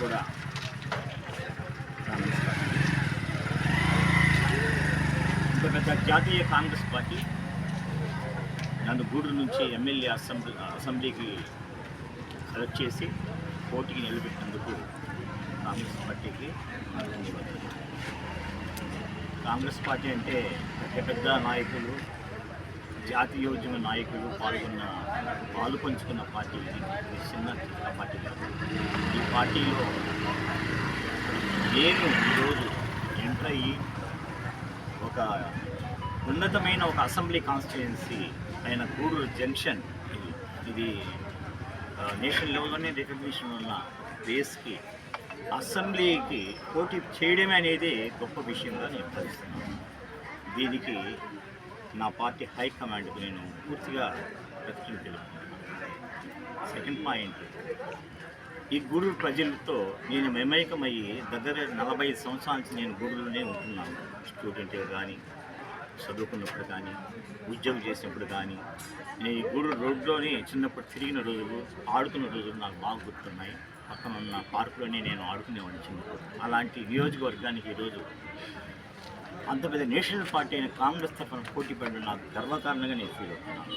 కూడా. కాంగ్రెస్ పార్టీ ఇంత పెద్ద జాతీయ కాంగ్రెస్ పార్టీ నన్ను గూడూరు నుంచి ఎమ్మెల్యే అసెంబ్లీ అసెంబ్లీకి సెలెక్ట్ చేసి పోటీకి నిలబెట్టినందుకు కాంగ్రెస్ పార్టీకి కాంగ్రెస్ పార్టీ అంటే పెద్ద పెద్ద నాయకులు జాతీయోద్యమ నాయకులు పాల్గొన్న పాలు పంచుకున్న పార్టీ చిన్న పార్టీ కాదు. ఈ పార్టీలో నేను ఈరోజు ఎంటర్ అయ్యి ఒక ఉన్నతమైన ఒక అసెంబ్లీ కాన్స్టిట్యుయెన్సీ అయిన గూడూరు జంక్షన్ ఇది. ఇది నేషనల్ లెవెల్లోనే రికగ్నిషన్ ఉన్న బేస్కి అసెంబ్లీకి పోటీ చేయడమే అనేది గొప్ప విషయంగా నేను భావిస్తున్నాను. దీనికి నా పార్టీ హైకమాండ్కి నేను పూర్తిగా ప్రతిజ్ఞ సెకండ్ పాయింట్ ఈ గూడూరు ప్రజలతో నేను మమేకమయ్యి దగ్గర నలభై ఐదు సంవత్సరాల నుంచి నేను గూడూరులోనే ఉంటున్నాను. స్టూడెంట్ కానీ చదువుకున్నప్పుడు కానీ ఉద్యోగం చేసినప్పుడు కానీ నేను ఈ గూడూరు రోడ్లోనే చిన్నప్పుడు తిరిగిన రోజులు ఆడుకున్న రోజులు నాకు బాగా గుర్తున్నాయి. పక్కన ఉన్న పార్కులోనే నేను ఆడుకునేవాడిని చిన్నప్పుడు. అలాంటి నియోజకవర్గానికి ఈరోజు అంత పెద్ద నేషనల్ పార్టీ అయిన కాంగ్రెస్ తరఫున పోటీ పడడం నాకు గర్వకారణంగా నేను ఫీల్ అవుతున్నాను.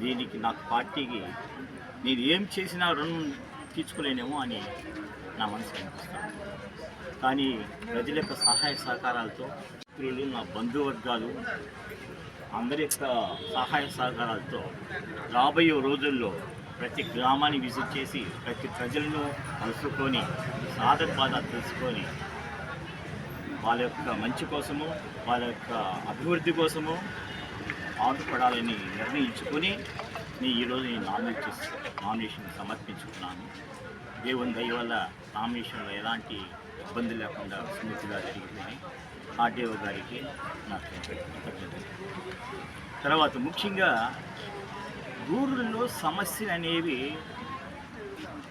దీనికి నాకు పార్టీకి నేను ఏం చేసినా రుణం తీర్చుకోలేనేమో అని నా మనసు అనిపిస్తాను కానీ ప్రజల యొక్క సహాయ సహకారాలతో మిత్రులు నా బంధువర్గాలు అందరి యొక్క సహాయ సహకారాలతో రాబోయే రోజుల్లో ప్రతి గ్రామాన్ని విజిట్ చేసి ప్రతి ప్రజలను కలుసుకొని సాధన బాధ తెలుసుకొని వాళ్ళ యొక్క మంచి కోసము వాళ్ళ యొక్క అభివృద్ధి కోసము ఆటుపడాలని నిర్ణయించుకొని నేను ఈరోజు నేను నామినేట్ నామినేషన్ సమర్పించుకున్నాను. దేవుని దయ వల్ల నామినేషన్లో ఎలాంటి ఇబ్బంది లేకుండా స్మూత్గా ఆ ఆర్డీఓ గారికి నాకు తర్వాత ముఖ్యంగా ఊర్లలో సమస్యలు అనేవి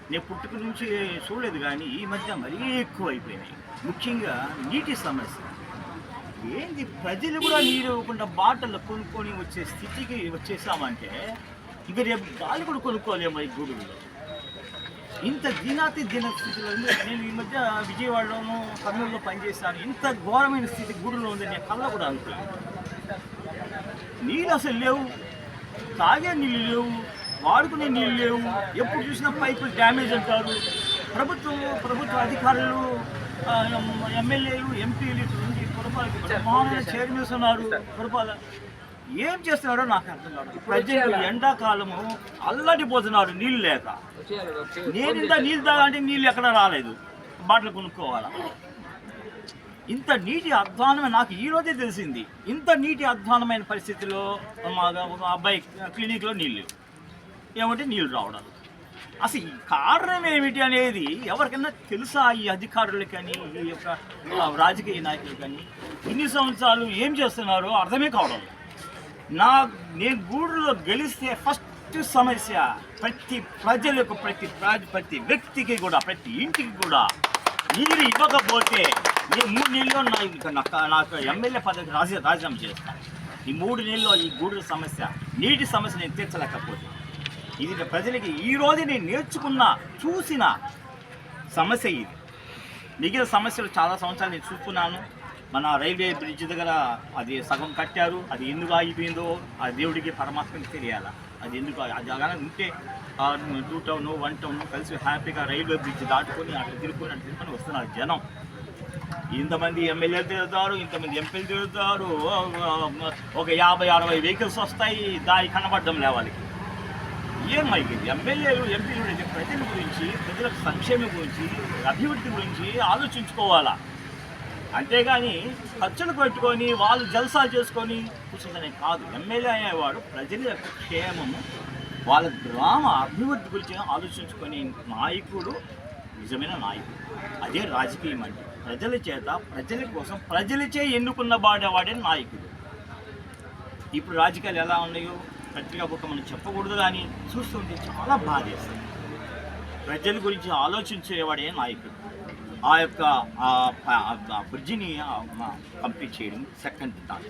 నేను పుట్టుక నుంచి చూడలేదు కానీ ఈ మధ్య మరీ ఎక్కువ అయిపోయినాయి ముఖ్యంగా నీటి సమస్య. ఏంది? ప్రజలు కూడా నీరు ఇవ్వకుండా బాటలు కొనుక్కొని వచ్చే స్థితికి వచ్చేసామంటే ఇక రేపు గాలి కూడా కొనుక్కోలేము ఈ గూడుల్లో ఇంత దినాతి దిన స్థితిలో ఉంది. నేను ఈ మధ్య విజయవాడలోనూ కర్నూలులో పనిచేస్తాను ఇంత ఘోరమైన స్థితి గూడులో ఉంది నేను కళ్ళ కూడా అనుకోలేదు నీళ్ళు అసలు లేవు. తాగే నీళ్ళు లేవు. వాడుకునే నీళ్ళు లేవు. ఎప్పుడు చూసినా పైపులు డ్యామేజ్ అంటారు. ప్రభుత్వం ప్రభుత్వ అధికారులు ఎమ్మెల్యేలు ఎంపీలు ఇటువంటి నుండి చైర్మన్స్ ఉన్నారు పురపాల ఏం చేస్తున్నారో నాకు అర్థం కాదు. ప్రజలు ఎండాకాలము అల్లడిపోతున్నారు నీళ్ళు లేక. నేను ఇంత నీళ్ళు తాగాలంటే నీళ్ళు ఎక్కడ రాలేదు. బాటలు కొనుక్కోవాలా? ఇంత నీటి అధ్వానమే నాకు ఈరోజే తెలిసింది. ఇంత నీటి అధ్వానమైన పరిస్థితిలో మా ఒక అబ్బాయి క్లినిక్లో నీళ్ళు లేవు. ఏమంటే నీళ్ళు రావడం అసలు ఈ కారణం ఏమిటి అనేది ఎవరికైనా తెలుసా ఈ అధికారులు కానీ ఈ యొక్క రాజకీయ నాయకులు కానీ ఇన్ని సంవత్సరాలు ఏం చేస్తున్నారో అర్థమే కావడం నా నేను గూడులో గెలిస్తే ఫస్ట్ సమస్య ప్రతి ప్రజలకు ప్రతి ప్రతి వ్యక్తికి కూడా ప్రతి ఇంటికి కూడా నీరు ఇవ్వకపోతే ఈ మూడు నెలల్లో నా నాకు నాకు ఎమ్మెల్యే పదవికి రాజీ రాజీనామా చేస్తాను ఈ మూడు నెలల్లో ఈ గూడు సమస్య నీటి సమస్య నేను తీర్చలేకపోతే ఇది ప్రజలకి ఈ రోజు నేను నేర్చుకున్న చూసిన సమస్య ఇది. మిగిలిన సమస్యలు చాలా సంవత్సరాలు నేను చూస్తున్నాను. మన రైల్వే బ్రిడ్జ్ దగ్గర అది సగం కట్టారు అది ఎందుకు ఆగిపోయిందో ఆ దేవుడికి పరమాత్మకి తెలియాల? అది ఎందుకు అది అలానే ఉంటే టూ టౌన్ వన్ టౌన్ కలిసి హ్యాపీగా రైల్వే బ్రిడ్జ్ దాటుకొని అట్లా తిరుక్కొని అట్లా తిరుక్కొని వస్తున్నారు జనం. ఇంతమంది ఎమ్మెల్యేలు తిరుగుతారు ఇంతమంది ఎంపీలు తిరుగుతారు ఒక యాభై అరవై వెహికల్స్ వస్తాయి దారి కనబడడం లేవాళ్ళకి ఏం మైకి ఎమ్మెల్యేలు ఎంపీలు గురించి ప్రజల గురించి ప్రజల సంక్షేమం గురించి అభివృద్ధి గురించి ఆలోచించుకోవాలా? అంతేగాని ఖర్చులు పెట్టుకొని వాళ్ళు జల్సా చేసుకొని కూర్చుందనే కాదు. ఎమ్మెల్యే అనేవాడు ప్రజల యొక్క క్షేమము వాళ్ళ గ్రామ అభివృద్ధి గురించి ఆలోచించుకొని నాయకుడు నిజమైన నాయకుడు. అదే రాజకీయం అంటే ప్రజల చేత ప్రజల కోసం ప్రజలచే ఎన్నుకున్న వాడేవాడే నాయకుడు. ఇప్పుడు రాజకీయాలు ఎలా ఉన్నాయో పత్రికా బుక్క మనం చెప్పకూడదు కానీ చూస్తుంటే చాలా బాధేస్తుంది. ప్రజల గురించి ఆలోచించేవాడే నాయకుడు. ఆ యొక్క ఆ బ్రిడ్జిని కంప్లీట్ చేయడం సెకండ్ థాట్.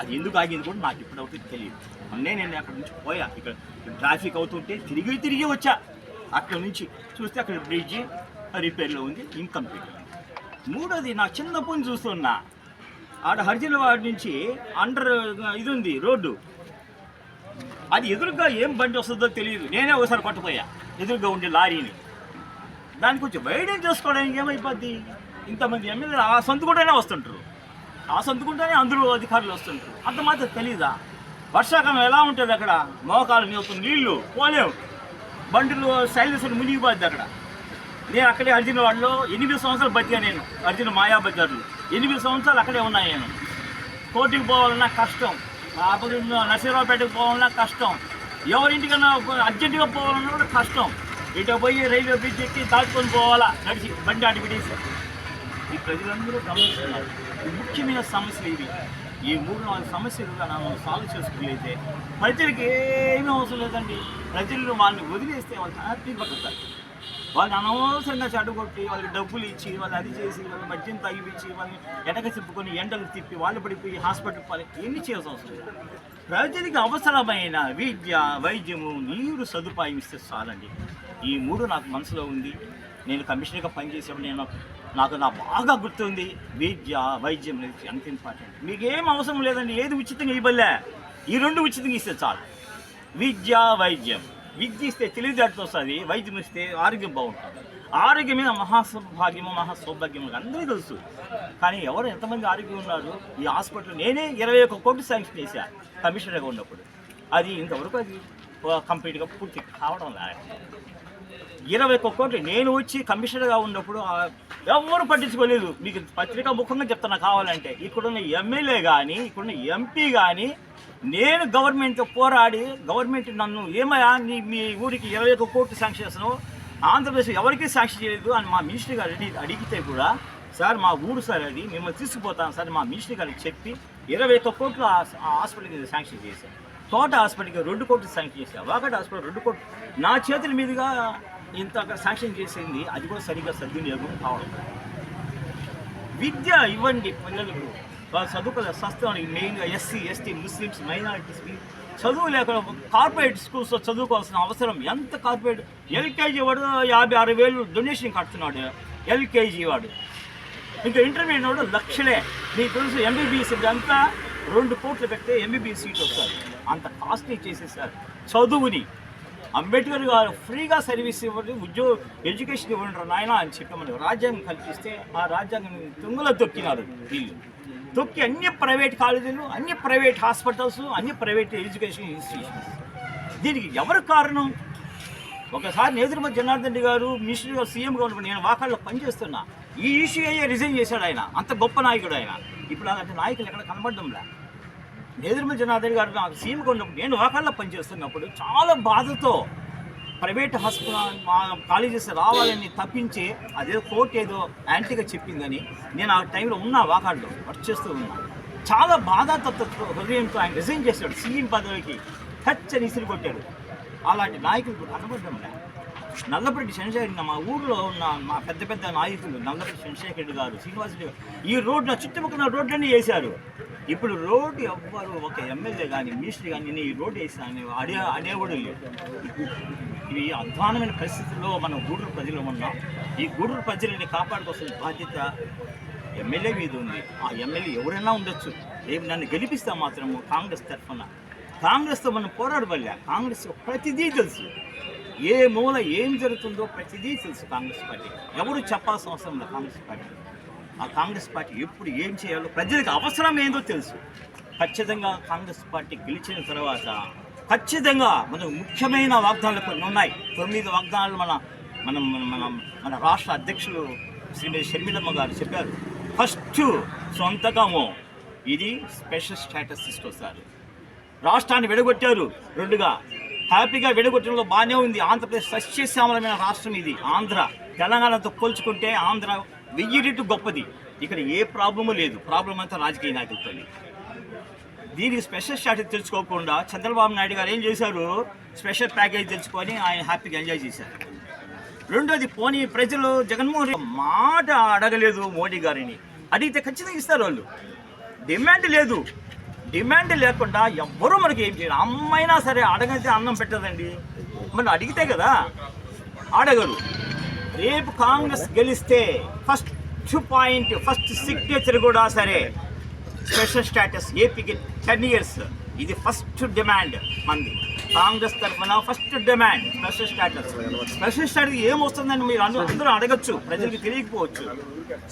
అది ఎందుకు ఆగింది కూడా నాకు ఇప్పటివరకు తెలియదు. మొన్నే నేను అక్కడ నుంచి పోయా. ఇక్కడ ట్రాఫిక్ అవుతుంటే తిరిగి తిరిగి వచ్చా. అక్కడ నుంచి చూస్తే అక్కడ బ్రిడ్జి రిపేర్లో ఉంది ఇన్కంప్లీట్. మూడోది నా చిన్నప్పుడు చూస్తున్నా. ఆడ హరిజనవాడి నుంచి అండర్ ఇది ఉంది రోడ్డు. అది ఎదురుగా ఏం బండి వస్తుందో తెలియదు. నేనే ఒకసారి పట్టుపోయా ఎదురుగా ఉండే లారీని. దాని గురించి వైడెన్ చేసుకోవడానికి ఏమైపోద్ది? ఇంతమంది ఎమ్మెల్యేలు ఆ సొంతకుంటేనే వస్తుంటారు. ఆ సొంతకుంటేనే అందరూ అధికారులు వస్తుంటారు. అంత మాత్రం తెలీదా? వర్షాకాలం ఎలా ఉంటుంది అక్కడ? మోకాలు నీకు నీళ్ళు పోలేవు బండ్లు సైలెన్సర్ మునిగిపోద్ది అక్కడ. నేను అక్కడే అర్జున వాళ్ళు ఎనిమిది సంవత్సరాలు బతికా నేను. అర్జున మాయా బజార్లు ఎనిమిది సంవత్సరాలు అక్కడే ఉన్నాయి నేను. కోర్టుకు పోవాలన్నా కష్టం. కాకపోతే నర్సీరావుపేటకు పోవాలన్నా కష్టం. ఎవరింటికన్నా అర్జెంటుగా పోవాలన్నా కూడా కష్టం. ఇటు పోయి రైల్వే బ్రిడ్జ్ ఎక్కి దాటుకొని పోవాలా? నడిచి బండి అటు పెట్టేసి ఈ ప్రజలందరూ గమనిస్తున్నారు. ముఖ్యమైన సమస్యలు ఇవి ఈ మూడు నాలుగు సమస్యలు మనం సాల్వ్ చేసుకునేదే ప్రజలకు ఏమీ అవసరం లేదండి. ప్రజలు వాళ్ళని వదిలేస్తే వాళ్ళు హ్యాపీ పడుతారు వాళ్ళు అనవసరంగా చెడగొట్టి వాళ్ళకి డబ్బులు ఇచ్చి వాళ్ళు అది చేసి వాళ్ళు మద్యం తగిపించి వాళ్ళని ఎడక తిప్పుకొని ఎండలు తిప్పి వాళ్ళు పడిపోయి హాస్పిటల్ పాలి ఎన్ని చేయాల్సి అవసరం లేదు. ప్రజలకి అవసరమైన విద్య వైద్యము నీరు సదుపాయం ఇస్తే చాలండి. ఈ మూడు నాకు మనసులో ఉంది. నేను కమిషనర్గా పనిచేసేప్పుడు నేను నాకు నా బాగా గుర్తుంది. విద్య వైద్యం అనేది ఎంత ఇంపార్టెంట్ మీకు ఏం అవసరం లేదండి ఏది ఉచితంగా ఇవ్వలే. ఈ రెండు ఉచితంగా ఇస్తే చాలు. విద్య వైద్యం. విద్య ఇస్తే తెలివితేటతో వస్తుంది వైద్యం ఇస్తే ఆరోగ్యం బాగుంటుంది. ఆరోగ్యమే మహాసౌభాగ్యము మహాసౌభాగ్యము అందరికీ తెలుసు. కానీ ఎవరు ఎంతమంది ఆరోగ్యం ఉన్నారు? ఈ హాస్పిటల్ నేనే ఇరవై ఒక్క కోట్లు శాంక్షన్ చేశా కమిషనర్గా ఉన్నప్పుడు. అది ఇంతవరకు అది కంప్లీట్గా పూర్తి కావడం లేదు. ఇరవై ఒక్క కోట్లు నేను వచ్చి కమిషనర్గా ఉన్నప్పుడు ఎవరు పట్టించుకోలేదు. మీకు పత్రికా ముఖంగా చెప్తున్నా కావాలంటే ఇక్కడున్న ఎమ్మెల్యే కానీ ఇక్కడున్న ఎంపీ కానీ నేను గవర్నమెంట్తో పోరాడి గవర్నమెంట్ నన్ను ఏమయ్యా నీ మీ ఊరికి ఇరవై ఒక్క కోట్లు శాంక్షన్ చేస్తున్నావు ఆంధ్రప్రదేశ్ ఎవరికీ శాంక్షన్ చేయలేదు అని మా మినిస్టర్ గారు అడిగితే కూడా సార్ మా ఊరు సార్ అది మిమ్మల్ని తీసుకుపోతాం సార్ మా మినిస్టర్ గారికి చెప్పి ఇరవై ఒక్క కోట్లు ఆ హాస్పిటల్కి శాంక్షన్ చేశారు తోట హాస్పిటల్కి రెండు కోట్లు శాంక్షన్ చేశారు వాకట్ హాస్పిటల్ రెండు కోట్లు. నా చేతుల మీదుగా ఇంత శాంక్షన్ చేసింది అది కూడా సరిగ్గా సద్వినియోగం కావడం విద్య ఇవ్వండి పిల్లలకు. వాళ్ళు చదువుకోలే సస్తానికి మెయిన్గా ఎస్సీ ఎస్టీ ముస్లిమ్స్ మైనారిటీస్కి చదువు లేక కార్పొరేట్ స్కూల్స్లో చదువుకోవాల్సిన అవసరం ఎంత కార్పొరేట్ ఎల్కేజీ వాడు యాభై ఆరు వేలు డొనేషన్ కడుతున్నాడు ఎల్కేజీ వాడు. ఇంకా ఇంటర్మీడియట్ వాడు లక్షలే. మీకు తెలుసు ఎంబీబీఎస్ అంతా రెండు కోట్లు పెడితే ఎంబీబీఎస్ సీట్ వస్తారు అంత కాస్ట్లీ చేసేసారు. చదువుని అంబేద్కర్ గారు ఫ్రీగా సర్వీస్ ఇవ్వండి ఉద్యోగ ఎడ్యుకేషన్ ఇవ్వండి నాయన అని చెప్పమని రాజ్యాంగం కల్పిస్తే ఆ రాజ్యాంగం తుంగలో తొక్కినారు వీళ్ళు. తొక్కి అన్ని ప్రైవేట్ కాలేజీలు అన్ని ప్రైవేట్ హాస్పిటల్స్ అన్ని ప్రైవేట్ ఎడ్యుకేషన్ ఇన్స్టిట్యూషన్స్. దీనికి ఎవరు కారణం? ఒకసారి నేదురుమ జనార్దన్ రెడ్డి గారు మినిస్టర్ గారు సీఎంగా ఉన్నప్పుడు నేను వాకాల్లో పనిచేస్తున్నా. ఈ ఇష్యూ అయ్యే రిజైన్ చేశాడు ఆయన? అంత గొప్ప నాయకుడు ఆయన. ఇప్పుడు అలాంటి నాయకులు ఎక్కడ కనబడడంలే? నేదురుమ జనార్దన్ గారు నాకు సీఎంగా ఉన్నప్పుడు నేను వాకాల్లో పనిచేస్తున్నప్పుడు చాలా బాధతో ప్రైవేట్ హాస్పిటల్ మా కాలేజెస్ రావాలని తప్పించి అదేదో కోర్టు ఏదో యాంటీగా చెప్పిందని నేను ఆ టైంలో ఉన్నా వాకాల్లో వర్క్ చేస్తూ ఉన్నా. చాలా బాధాతత్వ హృదయంతో ఆయన రిజైన్ చేశాడు. సీఎం పదవికి అని ఇసిరి కొట్టాడు. అలాంటి నాయకులు కూడా కనబడడం నల్లపరెడ్డి చంద్రశేఖర్ మా ఊర్లో ఉన్న మా పెద్ద పెద్ద నాయకులు నల్లపరెడ్డి చంద్రశేఖర్ రెడ్డి గారు శ్రీనివాసరెడ్డి గారు ఈ రోడ్డు చుట్టుపక్కల రోడ్లన్నీ వేశారు. ఇప్పుడు రోడ్డు ఎవ్వరు ఒక ఎమ్మెల్యే కానీ మినిస్టర్ కానీ నేను ఈ రోడ్డు వేసాను అడే అనేవాడు లేదు ఇవి అధ్వానమైన పరిస్థితుల్లో మనం గూడూరు ప్రజలు ఉన్నాం ఈ గూడూరు ప్రజలని కాపాడుకోవాల్సిన బాధ్యత ఎమ్మెల్యే మీద ఉంది. ఆ ఎమ్మెల్యే ఎవరైనా ఉండొచ్చు. రేపు నన్ను గెలిపిస్తే మాత్రము కాంగ్రెస్ తరఫున. కాంగ్రెస్తో మనం పోరాడబల్లే కాంగ్రెస్ ప్రతిదీ తెలుసు. ఏ మూల ఏం జరుగుతుందో ప్రతిదీ తెలుసు కాంగ్రెస్ పార్టీ ఎవరు చెప్పాల్సిన అవసరం లేదు కాంగ్రెస్ పార్టీ ఆ కాంగ్రెస్ పార్టీ ఎప్పుడు ఏం చేయాలో ప్రజలకు అవసరం ఏందో తెలుసు. ఖచ్చితంగా కాంగ్రెస్ పార్టీ గెలిచిన తర్వాత ఖచ్చితంగా మన ముఖ్యమైన వాగ్దానాలు కొన్ని ఉన్నాయి. తొమ్మిది వాగ్దానాలు మన మనం మన మన రాష్ట్ర అధ్యక్షులు శ్రీమతి షర్మిలమ్మ గారు చెప్పారు. ఫస్ట్ సొంతకము. ఇది స్పెషల్ స్టేటస్ తీసుకొస్తారు. రాష్ట్రాన్ని విడగొట్టారు రెండుగా. హ్యాపీగా విడగొట్టడంలో బాగానే ఉంది. ఆంధ్రప్రదేశ్ సస్యశ్యామలమైన రాష్ట్రం ఇది. ఆంధ్ర. తెలంగాణతో పోల్చుకుంటే ఆంధ్ర వెయ్యి రెట్టు గొప్పది. ఇక్కడ ఏ ప్రాబ్లము లేదు. ప్రాబ్లం అంతా రాజకీయ నాయకులతో దీనికి స్పెషల్ స్ట్రాటజీ తెలుసుకోకుండా చంద్రబాబు నాయుడు గారు ఏం చేశారు? స్పెషల్ ప్యాకేజ్ తెలుసుకొని ఆయన హ్యాపీగా ఎంజాయ్ చేశారు. రెండోది పోనీ ప్రజలు జగన్మోహన్ రెడ్డి మాట అడగలేదు మోడీ గారిని. అడిగితే ఖచ్చితంగా ఇస్తారు వాళ్ళు. డిమాండ్ లేదు. డిమాండ్ లేకుండా ఎవ్వరూ మనకి ఏం చేయరు. అమ్మైనా సరే అడగైతే అన్నం పెట్టదండి. మరి అడిగితే కదా. అడగరు. రేపు కాంగ్రెస్ గెలిస్తే ఫస్ట్ పాయింట్ ఫస్ట్ సిగ్నేచర్ కూడా సరే. స్పెషల్ స్టేటస్ ఏపీకి టెన్ ఇయర్స్ ఇది ఫస్ట్ డిమాండ్ మంది. కాంగ్రెస్ తరఫున first demand special status special status ఏమొస్తుందని మీరు అందరూ అడగచ్చు. ప్రజలకు తెలియకపోవచ్చు.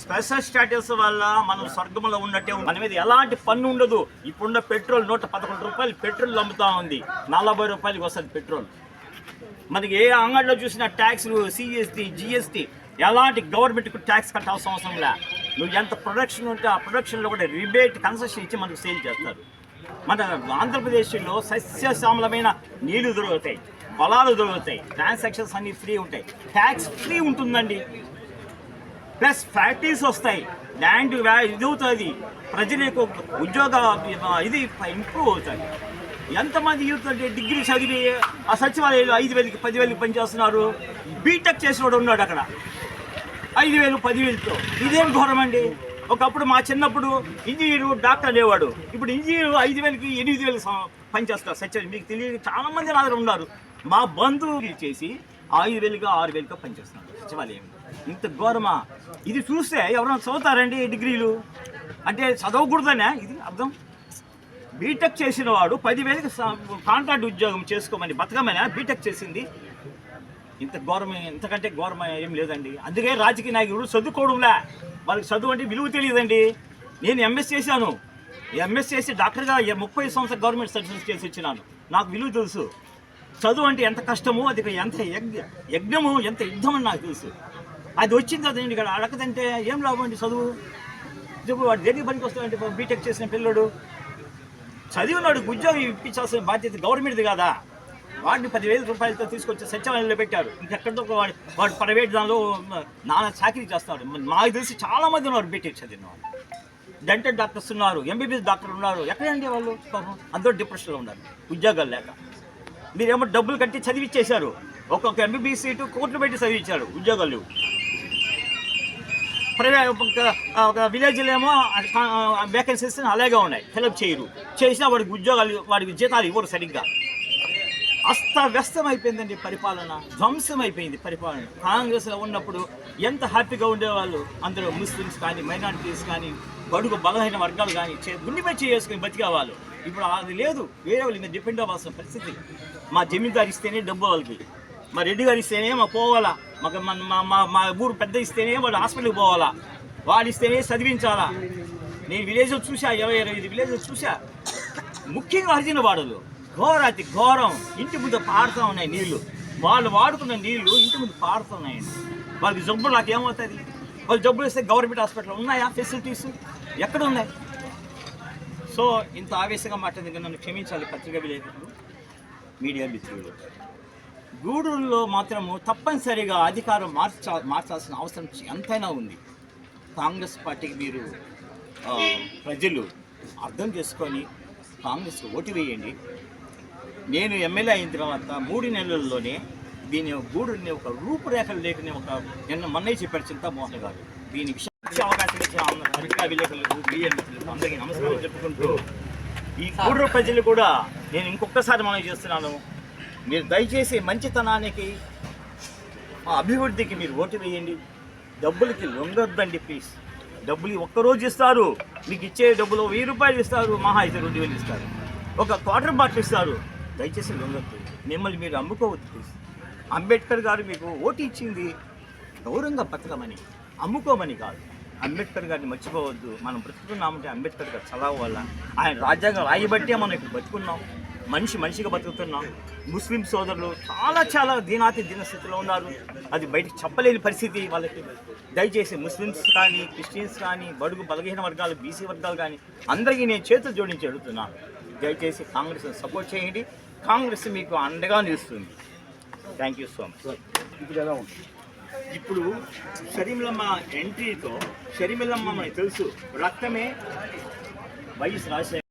స్పెషల్ స్టేటస్ వల్ల మనం స్వర్గంలో ఉన్నట్టే ఉంది. మన మీద ఎలాంటి పన్ను ఉండదు. ఇప్పుడున్న పెట్రోల్ నూట పదకొండు రూపాయలు పెట్రోల్ అమ్ముతా ఉంది. నలభై రూపాయలకి వస్తుంది పెట్రోల్. మనకి ఏ అంగడిలో చూసినా ట్యాక్స్లు సిఎస్టీ జిఎస్టీ ఎలాంటి గవర్నమెంట్కి ట్యాక్స్ కట్టాల్సిన అవసరం లే. నువ్వు ఎంత ప్రొడక్షన్ ఉంటే ఆ ప్రొడక్షన్లో కూడా రిబేట్ కన్సెషన్ ఇచ్చి మనకు సేల్ చేస్తారు. మన ఆంధ్రప్రదేశ్లో సస్యశ్యామలమైన నీళ్ళు దొరుకుతాయి పొలాలు దొరుకుతాయి ట్రాన్సాక్షన్స్ అన్నీ ఫ్రీ ఉంటాయి. ట్యాక్స్ ఫ్రీ ఉంటుందండి. ప్లస్ ఫ్యాక్టరీస్ వస్తాయి. ల్యాండ్ వ్యా ఇది అవుతుంది ప్రజలకు ఉద్యోగ ఇది ఇంప్రూవ్ అవుతుంది ఎంతమంది యూత్ అంటే డిగ్రీ చదివి ఆ సచివాలయాలు ఐదు వేలకి పదివేలకి పనిచేస్తున్నారు? బీటెక్ చేసినోడు ఉన్నాడు అక్కడ. ఐదు వేలు పదివేలతో. ఇదేం ఘోరం అండి? ఒకప్పుడు మా చిన్నప్పుడు ఇంజనీరు డాక్టర్ అనేవాడు. ఇప్పుడు ఇంజనీరు ఐదు వేలకి ఎనిమిది వేలు పనిచేస్తారు సచివాలయం. మీకు తెలియదు చాలా మంది నా దగ్గర ఉన్నారు. మా బంధువులు చేసి ఐదు వేలుగా ఆరు వేలుగా పనిచేస్తున్నారు సచివాలయం. ఇంత ఘోరమా? ఇది చూస్తే ఎవరైనా చదువుతారండి డిగ్రీలు? అంటే చదవకూడదనే? ఇది అర్థం? బీటెక్ చేసిన వాడు పదివేలకి కాంట్రాక్ట్ ఉద్యోగం చేసుకోమని బతకమని బీటెక్ చేసింది. ఇంత ఘోరమే ఇంతకంటే ఘోరమ ఏం లేదండి. అందుకే రాజకీయ నాయకుడు చదువుకోవడంలే వాళ్ళకి చదువు అంటే విలువ తెలియదండి. నేను ఎంఎస్ చేశాను. ఎంఎస్ చేసి డాక్టర్గా ముప్పై సంవత్సరాలు గవర్నమెంట్ సర్టిఫికేట్ చేసి వచ్చినాను. నాకు విలువ తెలుసు. చదువు అంటే ఎంత కష్టమో అది ఎంత యజ్ఞ యజ్ఞము ఎంత యుద్ధం అని నాకు తెలుసు. అది వచ్చింది కదండి ఇక్కడ అడగదంటే ఏం లాభం అండి చదువు? ఇప్పుడు వాడు దేనికి పనికి వస్తాడంటే బీటెక్ చేసిన పిల్లడు. చదివినాడు ఉద్యోగం ఇప్పించాల్సిన బాధ్యత గవర్నమెంట్ది కాదా? వాడిని పదివేల రూపాయలతో తీసుకొచ్చి సచివాలయంలో పెట్టారు ఇంకెక్కడో ఒక వాడు వాడు ప్రైవేట్ దానిలో నానా చాకరీ చేస్తాడు. నాకు తెలిసి చాలా మంది ఉన్నారు బీటెక్ చదివిన వాళ్ళు డెంటల్ డాక్టర్స్ ఉన్నారు ఎంబీబీఎస్ డాక్టర్లు ఉన్నారు. ఎక్కడండి వాళ్ళు? అందరూ డిప్రెషన్లో ఉన్నారు ఉద్యోగాలు లేక. మీరేమో డబ్బులు కట్టి చదివిచ్చేశారు. ఒక్కొక్క ఎంబీబీఎస్ సీటు కోట్లు పెట్టి చదివించారు ఉద్యోగాలు ఒక ఒక విలేజ్లో ఏమో వేకెన్సీస్ అలాగే ఉన్నాయి. ఫిలప్ చేయరు. చేసినా వాడికి ఉద్యోగాలు వాడికి జీతాలు ఇవ్వరు సరిగ్గా. అస్తవ్యస్తం అయిపోయిందండి పరిపాలన. ధ్వంసం అయిపోయింది పరిపాలన. కాంగ్రెస్లో ఉన్నప్పుడు ఎంత హ్యాపీగా ఉండేవాళ్ళు? అందరూ ముస్లిమ్స్ కానీ మైనారిటీస్ కానీ బడుగు బలహీన వర్గాలు కానీ చే గుండెపై చేసుకుని బతికేవాళ్ళు. ఇప్పుడు అది లేదు. వేరే వాళ్ళు ఇంకా డిపెండ్ అవ్వాల్సిన పరిస్థితి. మా జమీందారు ఇస్తేనే డబ్బు వాళ్ళకి. మా రెడ్డి గారు ఇస్తేనే మా పోవాలా. మాకు మా మా మా ఊరు పెద్ద ఇస్తేనే వాడు హాస్పిటల్కి పోవాలా. వాడు ఇస్తేనే చదివించాలా. నేను విలేజ్లో చూసా ఇరవై ఇరవై ఐదు విలేజ్లో చూసా ముఖ్యంగా హరిజన వాడలు. ఘోరాతి ఘోరం. ఇంటి ముందు పారుతూ ఉన్నాయి నీళ్ళు. వాళ్ళు వాడుకున్న నీళ్ళు ఇంటి ముందు పారుతున్నాయండి వాళ్ళకి జబ్బులు నాకు ఏమవుతుంది వాళ్ళు జబ్బులు ఇస్తే గవర్నమెంట్ హాస్పిటల్ ఉన్నాయా? ఫెసిలిటీస్ ఎక్కడ ఉన్నాయి? సో ఇంత ఆవేశంగా మాట్లాడింది నన్ను క్షమించాలి పత్రికా విలేకరులు మీడియా మిత్రులు. గూడూరులో మాత్రము తప్పనిసరిగా అధికారం మార్చా మార్చాల్సిన అవసరం ఎంతైనా ఉంది. కాంగ్రెస్ పార్టీకి మీరు ప్రజలు అర్థం చేసుకొని కాంగ్రెస్ ఓటు వేయండి. నేను ఎమ్మెల్యే అయిన తర్వాత మూడు నెలల్లోనే దీని గూడూరుని ఒక రూపురేఖలు లేకనే ఒక నిన్న మొన్నే చెప్పారు చింతామోహన్ గారు. దీని విషయం అవకాశం ఇచ్చిన ఆంధ్ర విలేకరులకు మీడియా మిత్రులకు అందరికీ నమస్కారం చెప్పుకుంటూ ఈ గూడూరు ప్రజలు కూడా నేను ఇంకొకసారి మనం చేస్తున్నాను. మీరు దయచేసి మంచితనానికి ఆ అభివృద్ధికి మీరు ఓటు వేయండి. డబ్బులకి లొంగొద్దండి ప్లీజ్. డబ్బులు ఒక్కరోజు ఇస్తారు. మీకు ఇచ్చే డబ్బులు వెయ్యి రూపాయలు ఇస్తారు. మహా అయితే రెండు వేలు ఇస్తారు. ఒక క్వార్టర్ బాటిల్ ఇస్తారు. దయచేసి లొంగొద్దు. మిమ్మల్ని మీరు అమ్ముకోవద్దు ప్లీజ్. అంబేద్కర్ గారు మీకు ఓటు ఇచ్చింది గౌరవంగా బతకమని అమ్ముకోమని కాదు. అంబేద్కర్ గారిని మర్చిపోవద్దు. మనం బ్రతుకుతున్నామంటే అంబేద్కర్ గారు చదవ వల్ల ఆయన రాజ్యాంగం రాయబట్టే మనం ఇప్పుడు బతుకున్నాం. మనిషి మనిషిగా బతుకుతున్నాం ముస్లిం సోదరులు చాలా చాలా దీనాతి దీనస్థితిలో ఉన్నారు. అది బయటకు చెప్పలేని పరిస్థితి వాళ్ళకి. దయచేసి ముస్లిమ్స్ కానీ క్రిస్టియన్స్ కానీ బడుగు బలహీన వర్గాలు బీసీ వర్గాలు కానీ అందరికీ నేను చేతులు జోడించి అడుగుతున్నాను దయచేసి కాంగ్రెస్ సపోర్ట్ చేయండి. కాంగ్రెస్ మీకు అండగా నిలుస్తుంది. థ్యాంక్ యూ సో మచ్ ఇప్పుడు ఎలా ఉంది ఇప్పుడు షరీమిలమ్మ ఎంట్రీతో షరీమిలమ్మ మనకు తెలుసు రక్తమే వైఎస్ రాజశేఖర్